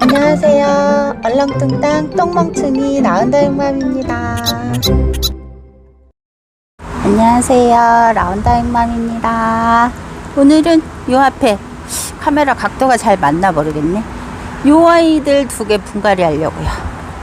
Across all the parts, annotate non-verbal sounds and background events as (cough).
안녕하세요. 얼렁뚱땅 똥멍충이 나은다육맘입니다. 안녕하세요. 라운다육맘입니다. 오늘은 요 앞에 카메라 각도가 잘 맞나 모르겠네. 요 아이들 두 개 분갈이 하려고요.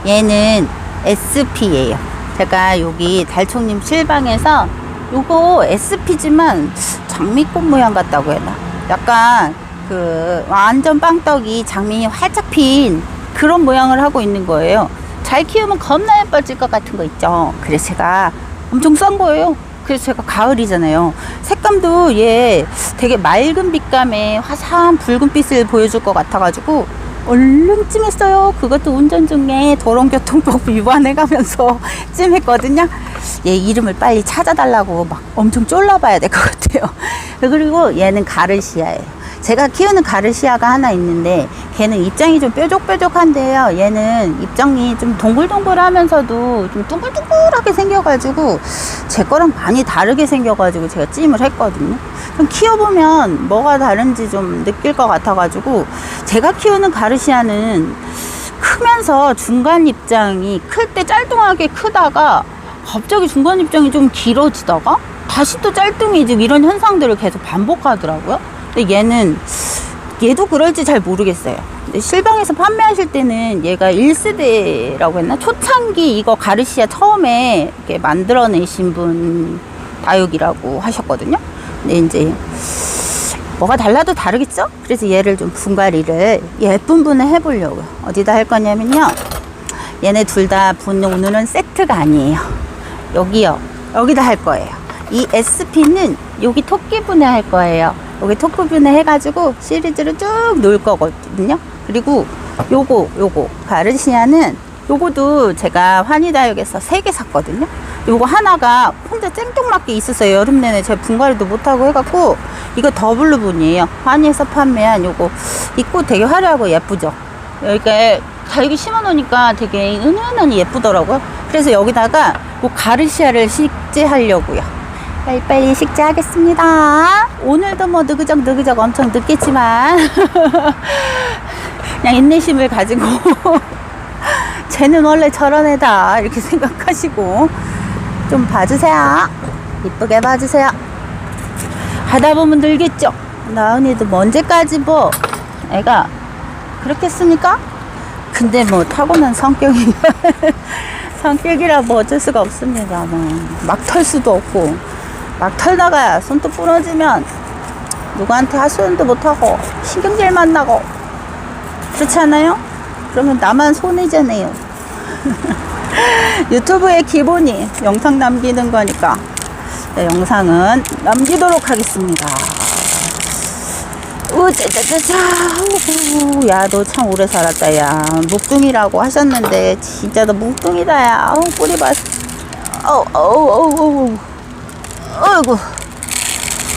얘는 SP예요. 제가 여기 달총님 실방에서 요거 SP지만 장미꽃 모양 같다고 해나. 약간 그 완전 빵떡이 장미 활짝 핀 그런 모양을 하고 있는 거예요. 잘 키우면 겁나 예뻐질 것 같은 거 있죠. 그래서 제가 엄청 싼 거예요. 그래서 제가 가을이잖아요. 색감도 얘 되게 맑은 빛감에 화사한 붉은빛을 보여줄 것 같아가지고 얼른 찜했어요. 그것도 운전 중에 도로교통법 (laughs) 위반해가면서 (laughs) 찜했거든요. 얘 이름을 빨리 찾아달라고 막 엄청 쫄라봐야 될 것 같아요. (laughs) 그리고 얘는 가르시아예요. 제가 키우는 가르시아가 하나 있는데 걔는 입장이 좀 뾰족뾰족한데요. 얘는 입장이 좀 동글동글하면서도 좀 둥글둥글하게 생겨가지고 제 거랑 많이 다르게 생겨가지고 제가 찜을 했거든요. 좀 키워보면 뭐가 다른지 좀 느낄 것 같아가지고 제가 키우는 가르시아는 크면서 중간 입장이 클 때 짤뚱하게 크다가 갑자기 중간 입장이 좀 길어지다가 다시 또 짤뚱해지고 이런 현상들을 계속 반복하더라고요. 근데 얘는 얘도 그럴지 잘 모르겠어요. 실방에서 판매하실 때는 얘가 1세대라고 했나? 초창기 이거 가르시아 처음에 이렇게 만들어내신 분 다육이라고 하셨거든요. 근데 이제 뭐가 달라도 다르겠죠? 그래서 얘를 좀 분갈이를 예쁜 분에 해보려고요. 어디다 할 거냐면요. 얘네 둘 다분 오늘은 세트가 아니에요. 여기요. 여기다 할 거예요. 이 SP는 여기 토끼 분에 할 거예요. 여기 토끼분에 해가지고 시리즈를 쭉 놓을 거거든요. 그리고 요거, 요거. 가르시아는 요거도 제가 환희다육에서 세 개 샀거든요. 요거 하나가 혼자 쨍뚱맞게 있었어요. 여름 내내 제가 분갈이도 못하고 해갖고 이거 더블루분이에요. 환희에서 판매한 요거 입고 되게 화려하고 예쁘죠. 여기가 다육이 심어놓으니까 되게 은은하니 예쁘더라고요. 그래서 여기다가 요 가르시아를 식재하려고요. 빨리빨리 식재하겠습니다. 오늘도 뭐 느그적 느그적 엄청 늦겠지만 (laughs) 그냥 인내심을 가지고 (laughs) 쟤는 원래 저런 애다 이렇게 생각하시고 좀 봐주세요. 이쁘게 봐주세요. 하다 보면 늘겠죠. 나은이도 뭐 언제까지 뭐 애가 그렇겠습니까? 근데 뭐 타고난 성격이 (laughs) 성격이라 뭐 어쩔 수가 없습니다. 뭐 막 털 수도 없고 막 털다가 손톱 부러지면 누구한테 하소연도 못하고 신경질만 나고 그렇지 않아요? 그러면 나만 손해잖아요. (laughs) 유튜브의 기본이 영상 남기는 거니까 네, 영상은 남기도록 하겠습니다. 우짜짜짜짜 야너 참 오래 살았다 야 묵둥이라고 하셨는데 진짜 너 묵둥이다 야 어우 뿌리 봤 어우 어우 어우 어우 어이구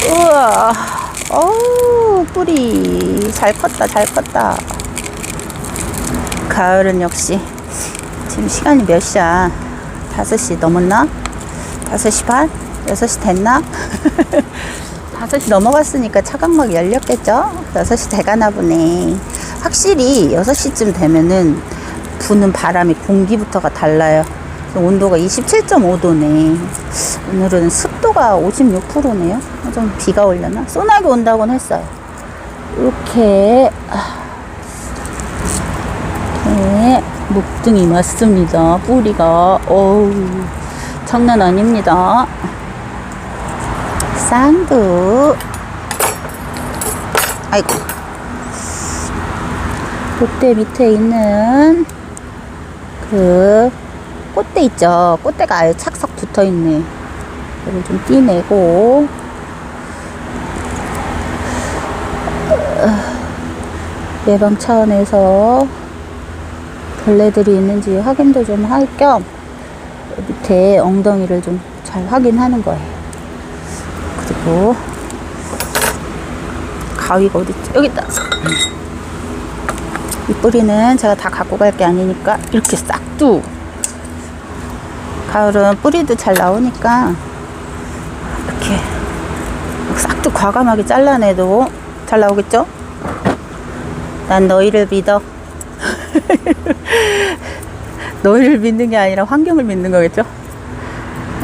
우와 어우 뿌리 잘 컸다 잘 컸다 가을은 역시 지금 시간이 몇 시야 5시 넘었나? 5시 반? 6시 됐나? (laughs) 5시 넘어갔으니까 차광막 열렸겠죠? 6시 돼가나 보네. 확실히 6시쯤 되면은 부는 바람이 공기부터가 달라요. 온도가 27.5도네. 오늘은 습도가 56%네요. 좀 비가 올려나? 소나기 온다고는 했어요. 이렇게, 이렇게, 목등이 맞습니다. 뿌리가, 어우, 장난 아닙니다. 쌍두. 아이고. 롯데 밑에 있는 그 꽃대 있죠. 꽃대가 아예 착석 붙어 있네. 이걸 좀 떼내고. 예방 차원에서 벌레들이 있는지 확인도 좀 할 겸 밑에 엉덩이를 좀 잘 확인하는 거예요. 그리고 가위가 어디 있지? 여기 있다. 이 뿌리는 제가 다 갖고 갈 게 아니니까 이렇게 싹둑 가을은 뿌리도 잘 나오니까 이렇게 싹둑 과감하게 잘라내도 잘 나오겠죠? 난 너희를 믿어. (laughs) 너희를 믿는 게 아니라 환경을 믿는 거겠죠?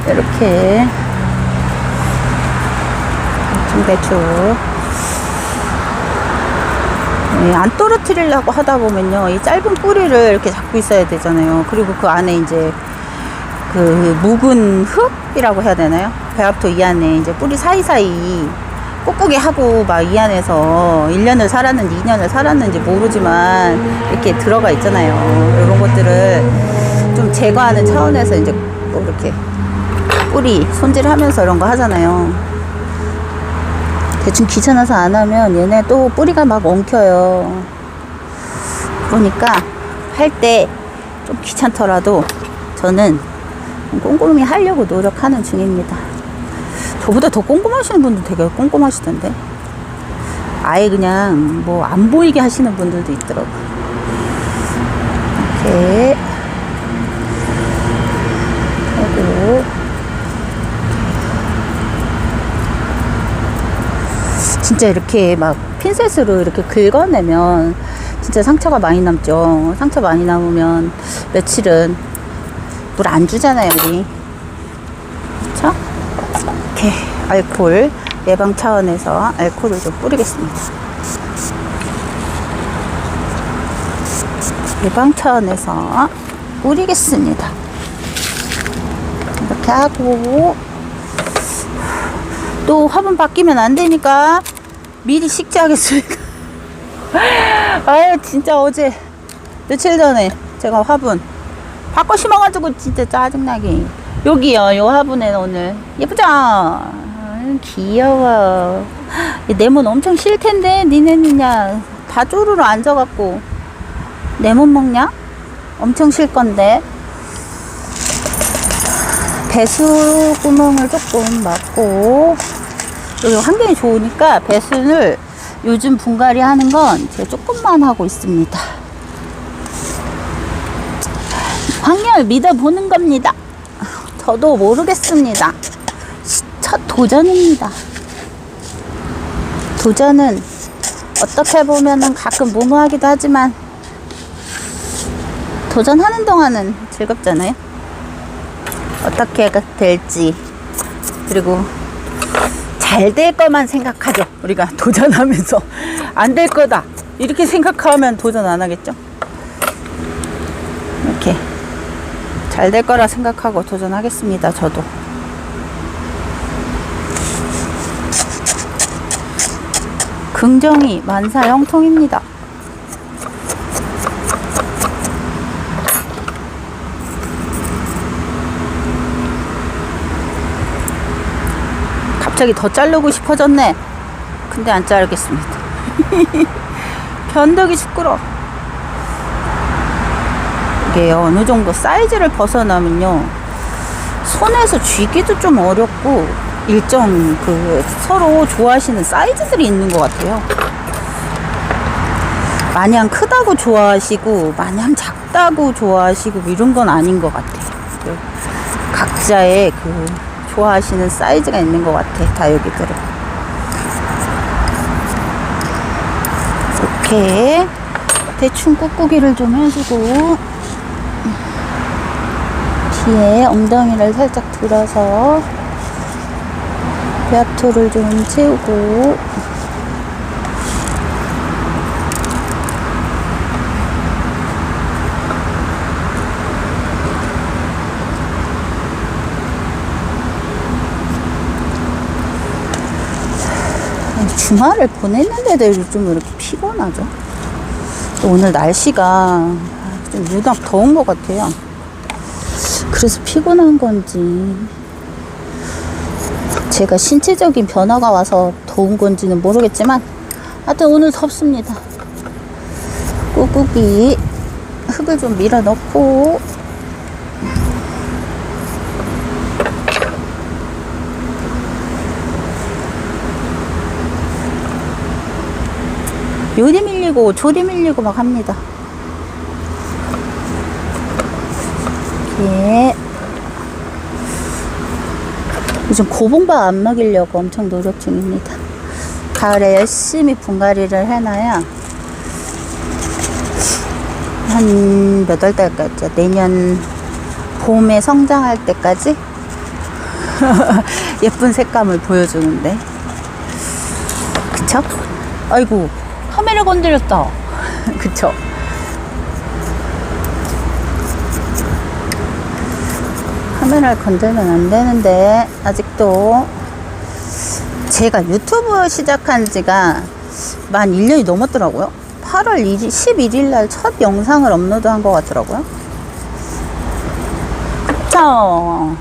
이렇게 대충 예, 안 떨어뜨리려고 하다 보면요 이 짧은 뿌리를 이렇게 잡고 있어야 되잖아요 그리고 그 안에 이제 그 묵은 흙이라고 해야 되나요? 배합토 이 안에 이제 뿌리 사이사이 꾹꾹이 하고 막 이 안에서 1년을 살았는지 2년을 살았는지 모르지만 이렇게 들어가 있잖아요. 이런 것들을 좀 제거하는 차원에서 이제 뭐 이렇게 뿌리 손질하면서 이런 거 하잖아요. 대충 귀찮아서 안 하면 얘네 또 뿌리가 막 엉켜요. 그러니까 할 때 좀 귀찮더라도 저는 꼼꼼히 하려고 노력하는 중입니다. 저보다 더 꼼꼼하시는 분들 되게 꼼꼼하시던데. 아예 그냥 뭐 안 보이게 하시는 분들도 있더라고. 이렇게 하고 진짜 이렇게 막 핀셋으로 이렇게 긁어내면 진짜 상처가 많이 남죠. 상처 많이 남으면 며칠은 물 안 주잖아요, 우리. 그쵸? 이렇게 알콜 예방 차원에서 알콜을 좀 뿌리겠습니다. 예방 차원에서 뿌리겠습니다. 이렇게 하고 또 화분 바뀌면 안 되니까 미리 식재하겠습니다. (laughs) 아유 진짜 어제 며칠 전에 제가 화분 바꿔 심어가지고 진짜 짜증나게 여기요 요 화분에 오늘 예쁘죠? 귀여워 이 네모 엄청 싫 텐데 니네는야 다 쪼르르 앉아갖고 네모 먹냐? 엄청 싫 건데 배수 구멍을 조금 막고 여기 환경이 좋으니까 배수를 요즘 분갈이 하는 건 제가 조금만 하고 있습니다. 환경을 믿어보는 겁니다. 저도 모르겠습니다. 첫 도전입니다. 도전은 어떻게 보면은 가끔 무모하기도 하지만 도전하는 동안은 즐겁잖아요. 어떻게 될지 그리고 잘 될 것만 생각하죠 우리가 도전하면서 (laughs) 안 될 거다 이렇게 생각하면 도전 안 하겠죠 이렇게 잘 될 거라 생각하고 도전하겠습니다 저도 긍정이 만사 형통입니다 갑자기 더 자르고 싶어졌네. 근데 안 자르겠습니다. (laughs) 변덕이 시끄러. 이게 어느 정도 사이즈를 벗어나면요. 손에서 쥐기도 좀 어렵고 일정 그 서로 좋아하시는 사이즈들이 있는 것 같아요. 마냥 크다고 좋아하시고 마냥 작다고 좋아하시고 뭐 이런 건 아닌 것 같아요. 각자의 그 좋아하시는 사이즈가 있는 것 같아 다육이들은 이렇게 대충 꾹꾹이를 좀 해주고 뒤에 엉덩이를 살짝 들어서 배합토를 좀 채우고 주말을 보냈는데도 좀 이렇게 피곤하죠. 또 오늘 날씨가 좀 유독 더운 것 같아요. 그래서 피곤한 건지, 제가 신체적인 변화가 와서 더운 건지는 모르겠지만, 하여튼 오늘 덥습니다. 꾹꾹이 흙을 좀 밀어 넣고, 요리 밀리고 조리 밀리고 막 합니다. 이렇게 요즘 고봉밥 안 먹이려고 엄청 노력 중입니다. 가을에 열심히 분갈이를 해놔야 한 몇 월 달까지 내년 봄에 성장할 때까지 (laughs) 예쁜 색감을 보여주는데 그쵸? 아이고 카메라 건드렸다 (laughs) 그쵸? 카메라를 건들면 안 되는데 아직도. 제가 유튜브 시작한 지가 만 1년이 넘었더라고요. 8월 1일, 11일 날 첫 영상을 업로드 한 것 같더라고요. 그쵸?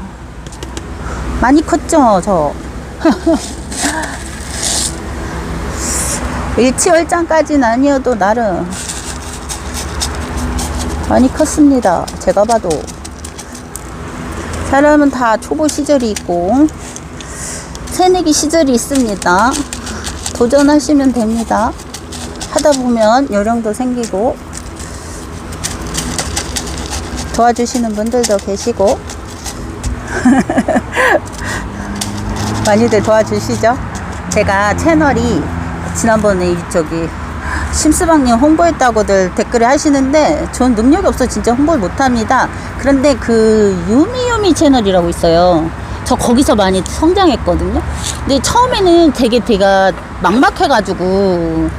많이 컸죠 저. (laughs) 일치월장까지는 아니어도 나름 많이 컸습니다. 제가 봐도 사람은 다 초보 시절이 있고 새내기 시절이 있습니다. 도전하시면 됩니다. 하다 보면 요령도 생기고 도와주시는 분들도 계시고 (laughs) 많이들 도와주시죠. 제가 채널이 지난번에 저기 심스방님 홍보했다고들 댓글을 하시는데 전 능력이 없어 진짜 홍보를 못합니다. 그런데 그 유미유미 채널이라고 있어요. 저 거기서 많이 성장했거든요. 근데 처음에는 되게 제가 막막해가지고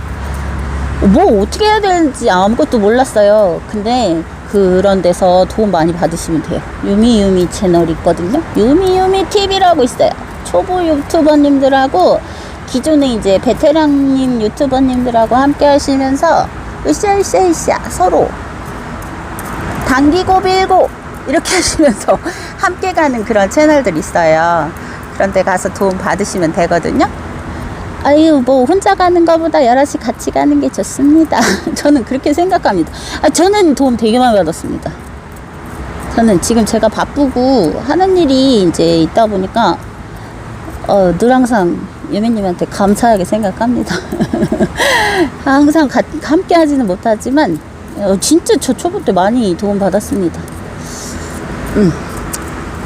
뭐 어떻게 해야 되는지 아무것도 몰랐어요. 근데 그런 데서 도움 많이 받으시면 돼요. 유미유미 채널 있거든요. 유미유미 TV라고 있어요. 초보 유튜버님들하고 기존에 이제 베테랑님 유튜버님들하고 함께 하시면서 으쌰으쌰으쌰 서로 당기고 빌고 이렇게 (laughs) 하시면서 함께 가는 그런 채널들이 있어요. 그런 데 가서 도움 받으시면 되거든요. 아유, 뭐, 혼자 가는 것보다 여럿이 같이 가는 게 좋습니다. (laughs) 저는 그렇게 생각합니다. 아, 저는 도움 되게 많이 받았습니다. 저는 지금 제가 바쁘고 하는 일이 이제 있다 보니까, 어, 늘 항상 유미님한테 감사하게 생각합니다. (laughs) 항상 가- 함께 하지는 못하지만, 어, 진짜 저 초보 때 많이 도움 받았습니다. 음,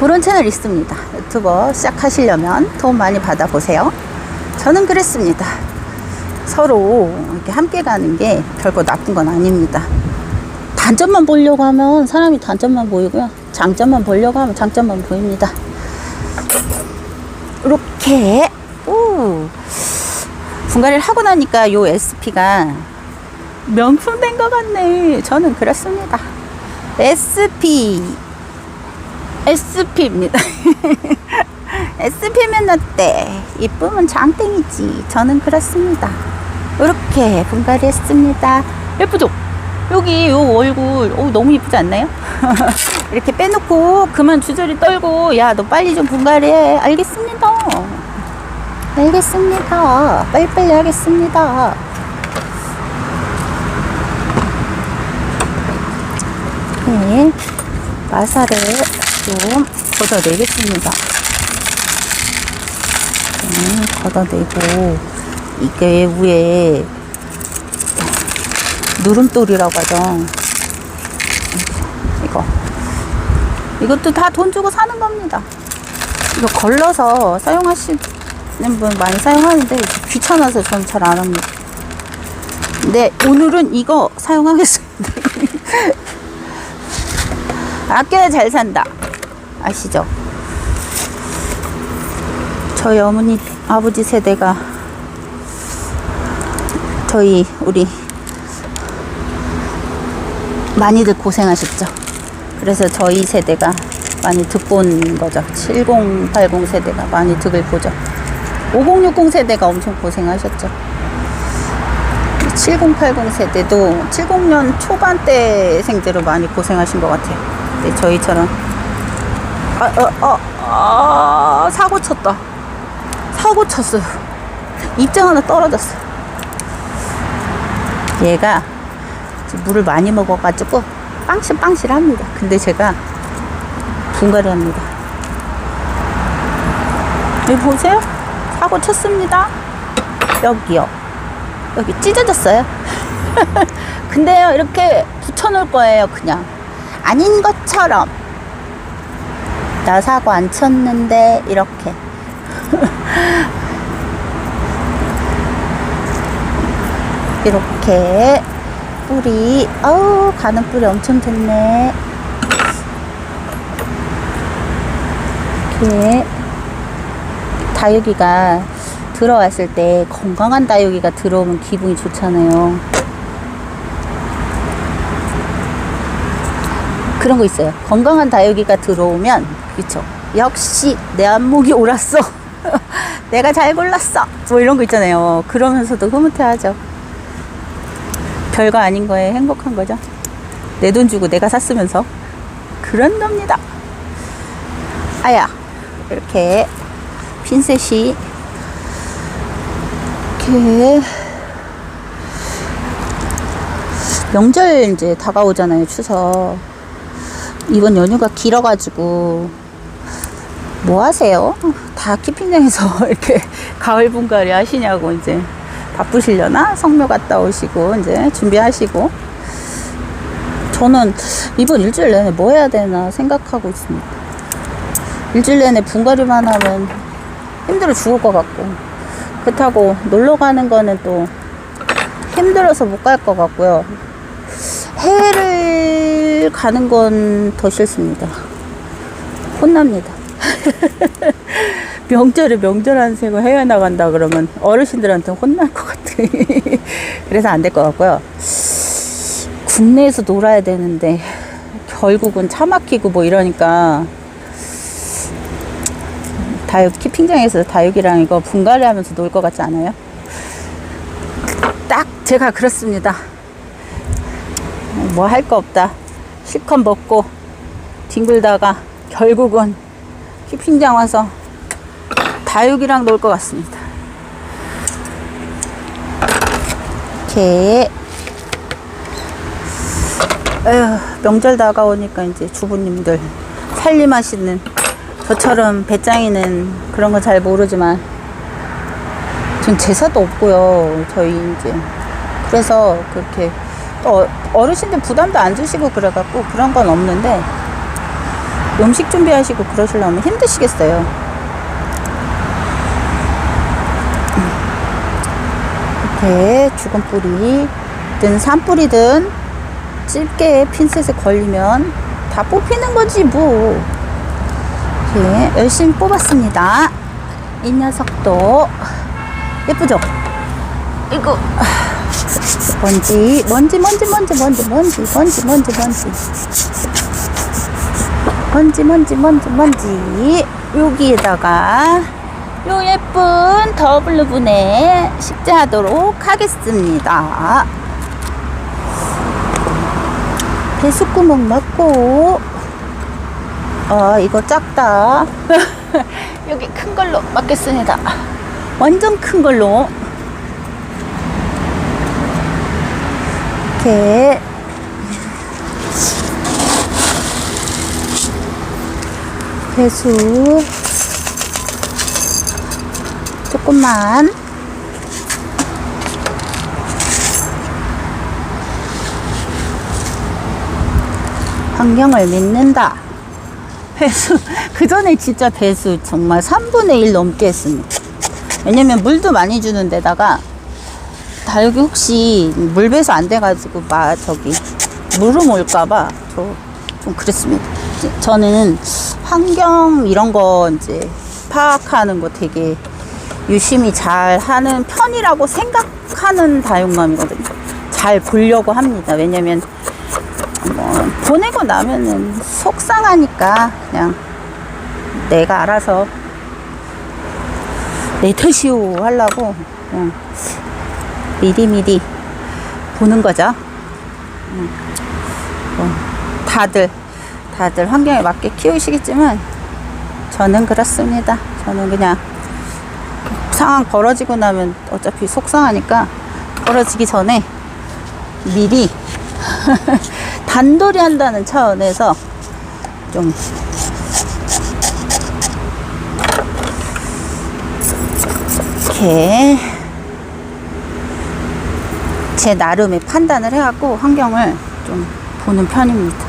그런 채널 있습니다. 유튜버 시작하시려면 도움 많이 받아보세요. 저는 그랬습니다. 서로 이렇게 함께 가는 게 결코 나쁜 건 아닙니다. 단점만 보려고 하면 사람이 단점만 보이고요. 장점만 보려고 하면 장점만 보입니다. 이렇게 오 분갈이를 하고 나니까 요 SP가 명품 된 것 같네. 저는 그렇습니다. SP SP입니다. SP면 (laughs) 어때? 이쁘면 장땡이지. 저는 그렇습니다. 이렇게 분갈이 했습니다. 예쁘죠? 여기 요 얼굴, 오, 너무 이쁘지 않나요? (laughs) 이렇게 빼놓고 그만 주저리 떨고, 야, 너 빨리 좀 분갈이해. 알겠습니다. 알겠습니다. 빨리빨리 하겠습니다. 네, 마사를 좀 걷어내겠습니다. 네, 걷어내고 이게 위에 누름돌이라고 하죠. 이거 이것도 다 돈 주고 사는 겁니다. 이거 걸러서 사용하시는 분 많이 사용하는데 귀찮아서 저는 잘안 합니다. 네, 오늘은 이거 사용하겠습니다. (laughs) 아껴야 잘 산다. 아시죠? 저희 어머니, 아버지 세대가 저희, 우리 많이들 고생하셨죠. 그래서 저희 세대가 많이 듣고 온 거죠. 70, 80 세대가 많이 득을 보죠. 5060 세대가 엄청 고생하셨죠. 7080 세대도 70년 초반대 생들로 많이 고생하신 것 같아요. 근데 저희처럼 아, 어, 어, 아, 사고 쳤다. 사고 쳤어요. 입장 하나 떨어졌어. 얘가 물을 많이 먹어가지고 빵실빵실 합니다. 근데 제가 분갈이 합니다. 여기 보세요. 사고 쳤습니다. 여기요. 여기 찢어졌어요. (laughs) 근데요, 이렇게 붙여놓을 거예요, 그냥. 아닌 것처럼. 나 사고 안 쳤는데, 이렇게. (laughs) 이렇게 뿌리, 아우, 가는 뿌리 엄청 좋네. 이렇게 다육이가 들어왔을 때 건강한 다육이가 들어오면 기분이 좋잖아요. 그런 거 있어요. 건강한 다육이가 들어오면, 그쵸. 역시 내 안목이 옳았어. (laughs) 내가 잘 골랐어. 뭐 이런 거 있잖아요. 그러면서도 흐뭇해하죠. 별거 아닌 거에 행복한 거죠. 내 돈 주고 내가 샀으면서. 그런 겁니다. 아야. 이렇게 핀셋이 이렇게 명절 이제 다가오잖아요. 추석. 이번 연휴가 길어가지고 뭐 하세요? 다 키핑장에서 (laughs) 이렇게 가을 분갈이 하시냐고 이제 바쁘시려나? 성묘 갔다 오시고 이제 준비하시고 저는 이번 일주일 내내 뭐 해야 되나 생각하고 있습니다. 일주일 내내 분갈이만 하면 힘들어 죽을 것 같고 그렇다고 놀러 가는 거는 또 힘들어서 못 갈 것 같고요. 해외를 가는 건 더 싫습니다. 혼납니다. (laughs) 명절에 명절 안 세고 해외 나간다 그러면 어르신들한테 혼날 것 같아. (laughs) 그래서 안 될 것 같고요. 국내에서 놀아야 되는데 결국은 차 막히고 뭐 이러니까 다육 키핑장에서 다육이랑 이거 분갈이 하면서 놀 것 같지 않아요? 딱 제가 그렇습니다. 뭐 할 거 없다. 실컷 먹고 뒹굴다가 결국은 키핑장 와서 다육이랑 놀 것 같습니다. 이렇게 에휴, 명절 다가오니까 이제 주부님들 살림하시는 저처럼 배짱이는 그런 거 잘 모르지만 전 제사도 없고요. 저희 이제 그래서 그렇게 또 어- 어르신들 부담도 안 주시고 그래갖고 그런 건 없는데 음식 준비하시고 그러시려면 힘드시겠어요. 이렇게 죽은 뿌리든 산뿌리든 집게에 핀셋에 걸리면 다 뽑히는 거지 뭐. 이렇게 열심히 뽑았습니다. 이 녀석도 예쁘죠? 이거 먼지 먼지 먼지 먼지 먼지 먼지 먼지 먼지 먼지 먼지 먼지 먼지 먼지 여기에다가 요 예쁜 더블루분에 식재하도록 하겠습니다 배수구멍 맞고 아 이거 작다. (laughs) 여기 큰 걸로 맞겠습니다. 완전 큰 걸로. 이렇게. 배수. 조금만. 환경을 믿는다 배수 (laughs) 그 전에 진짜 배수 정말 3분의 1 넘게 했습니다 왜냐면 물도 많이 주는 데다가 다육이 혹시 물 배수 안 돼가지고 막 저기 물음 올까봐 저좀 그랬습니다. 저는 환경 이런 거 이제 파악하는 거 되게 유심히 잘 하는 편이라고 생각하는 다육맘이거든요. 잘 보려고 합니다. 왜냐면 뭐 보내고 나면은 속상하니까 그냥 내가 알아서 내 탓이오 하려고 그냥 미리미리 보는 거죠. 음, 뭐 다들 다들 환경에 맞게 키우시겠지만 저는 그렇습니다. 저는 그냥 상황 벌어지고 나면 어차피 속상하니까 벌어지기 전에 미리 (laughs) 단돌이 한다는 차원에서 좀 이렇게 제 나름의 판단을 해갖고 환경을 좀 보는 편입니다.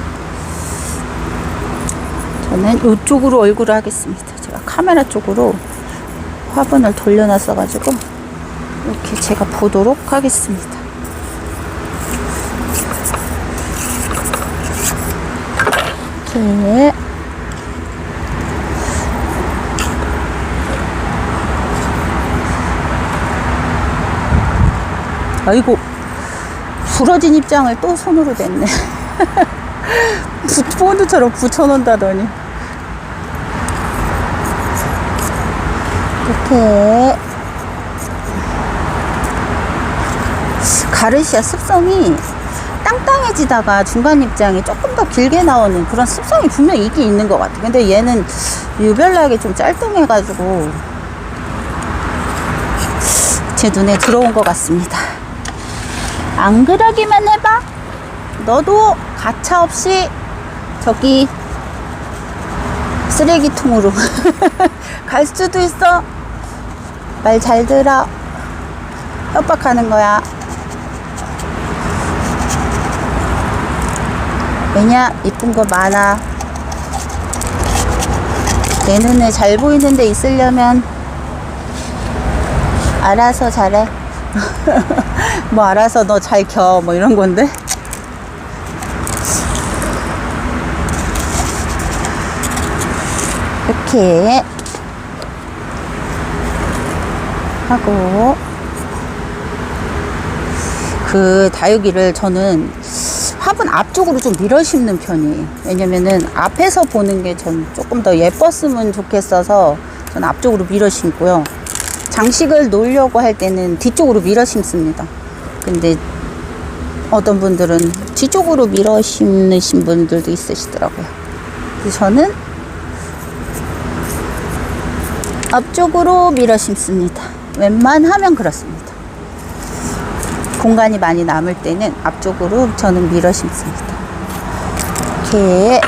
저는 이쪽으로 얼굴을 하겠습니다. 제가 카메라 쪽으로 화분을 돌려놨어가지고 이렇게 제가 보도록 하겠습니다. 이렇게. 아이고 부러진 입장을 또 손으로 댔네. (laughs) 부- 본드처럼 붙여놓는다더니. 이렇게. 가르시아 습성이 땅땅해지다가 중간 입장이 조금 더 길게 나오는 그런 습성이 분명히 있긴 있는 것 같아. 근데 얘는 유별나게 좀 짤뚱해가지고 제 눈에 들어온 것 같습니다. 안 그러기만 해봐. 너도 가차 없이 저기 쓰레기통으로 (laughs) 갈 수도 있어. 말 잘 들어. 협박하는 거야. 왜냐? 이쁜 거 많아. 내 눈에 잘 보이는 데 있으려면 알아서 잘해. (laughs) 뭐 알아서 너 잘 겨. 뭐 이런 건데. 이렇게 하고 그 다육이를 저는 화분 앞쪽으로 좀 밀어 심는 편이에요. 왜냐면은 앞에서 보는 게 전 조금 더 예뻤으면 좋겠어서 저는 앞쪽으로 밀어 심고요. 장식을 놓으려고 할 때는 뒤쪽으로 밀어 심습니다. 근데 어떤 분들은 뒤쪽으로 밀어 심으신 분들도 있으시더라고요. 그래서 저는 앞쪽으로 밀어 심습니다. 웬만하면 그렇습니다. 공간이 많이 남을 때는 앞쪽으로 저는 밀어 심습니다. 이렇게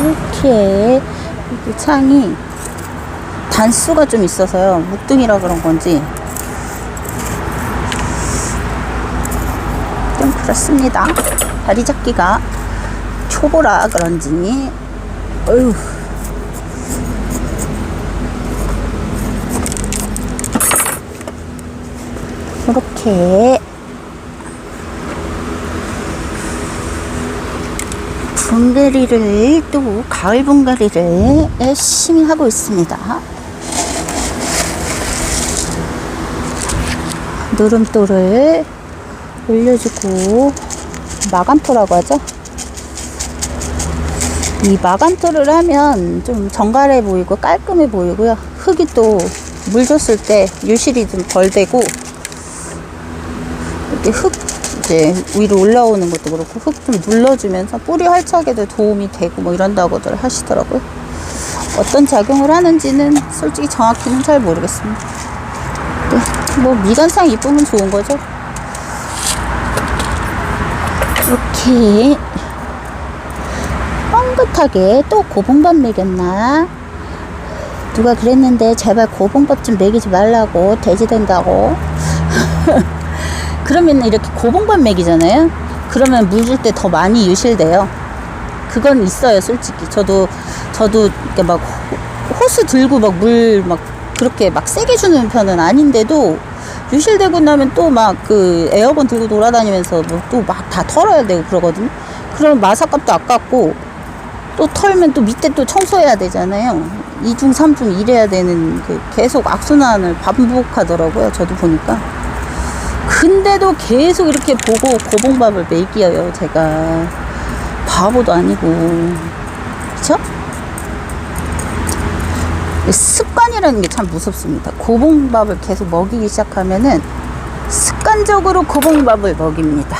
이렇게 이 창이 단수가 좀 있어서요. 묵둥이라 그런 건지 좀 그렇습니다. 다리 잡기가 초보라 그런지 어휴 이렇게 분갈이를 또 가을 분갈이를 열심히 하고 있습니다. 누름돌을 올려주고 마감토라고 하죠. 이 마감토를 하면 좀 정갈해 보이고 깔끔해 보이고요. 흙이 또 물 줬을 때 유실이 좀 덜 되고 이렇게 흙 이제 위로 올라오는 것도 그렇고 흙 좀 눌러주면서 뿌리 활착에도 도움이 되고 뭐 이런다고들 하시더라고요. 어떤 작용을 하는지는 솔직히 정확히는 잘 모르겠습니다. 네, 뭐 미관상 이쁘면 좋은 거죠. 이렇게 뻥긋하게 또 고봉밥 먹였나? 누가 그랬는데 제발 고봉밥 좀 먹이지 말라고 돼지 된다고. (laughs) 그러면 이렇게 고봉밥 먹이잖아요. 그러면 물 줄 때 더 많이 유실돼요. 그건 있어요, 솔직히. 저도 저도 이렇게 막 호- 호스 들고 막물막 그렇게 막 세게 주는 편은 아닌데도 유실되고 나면 또 막 그 에어건 들고 돌아다니면서 뭐 또 막 다 털어야 되고 그러거든요. 그러면 마사값도 아깝고 또 털면 또 밑에 또 청소해야 되잖아요. 이중삼중 일해야 되는 그 계속 악순환을 반복하더라고요. 저도 보니까. 근데도 계속 이렇게 보고 고봉밥을 먹여요, 제가. 바보도 아니고. 그쵸? 습관이라는 게 참 무섭습니다. 고봉밥을 계속 먹이기 시작하면은 습관적으로 고봉밥을 먹입니다.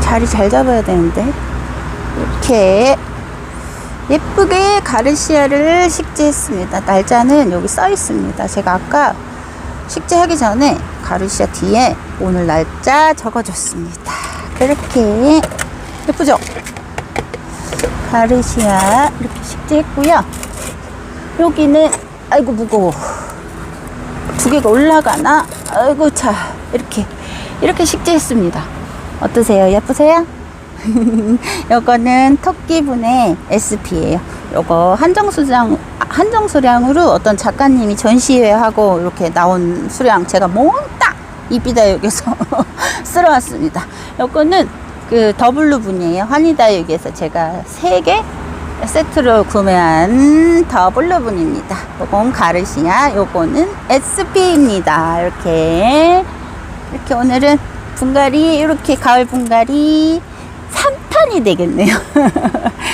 자리 잘 잡아야 되는데. 이렇게 예쁘게 가르시아를 식재했습니다. 날짜는 여기 써 있습니다. 제가 아까 식재하기 전에 가르시아 뒤에 오늘 날짜 적어줬습니다. 그렇게 예쁘죠? 가르시아 이렇게 식재했고요. 여기는 아이고 무거워. 두 개가 올라가나? 아이고 자 이렇게 이렇게 식재했습니다. 어떠세요? 예쁘세요? (laughs) 요거는 토끼분의 SP예요. 요거 한정수량 한정 수량으로 어떤 작가님이 전시회하고 이렇게 나온 수량 제가 몽땅 이비다육에서 (laughs) 쓸어왔습니다. 요거는 그 더블루 분이에요. 환희다육에서 제가 세개 세트로 구매한 더블루 분입니다. 요건 가르시아, 요거는 SP입니다. 이렇게 이렇게 오늘은 분갈이 이렇게 가을 분갈이 3탄이 되겠네요. (laughs)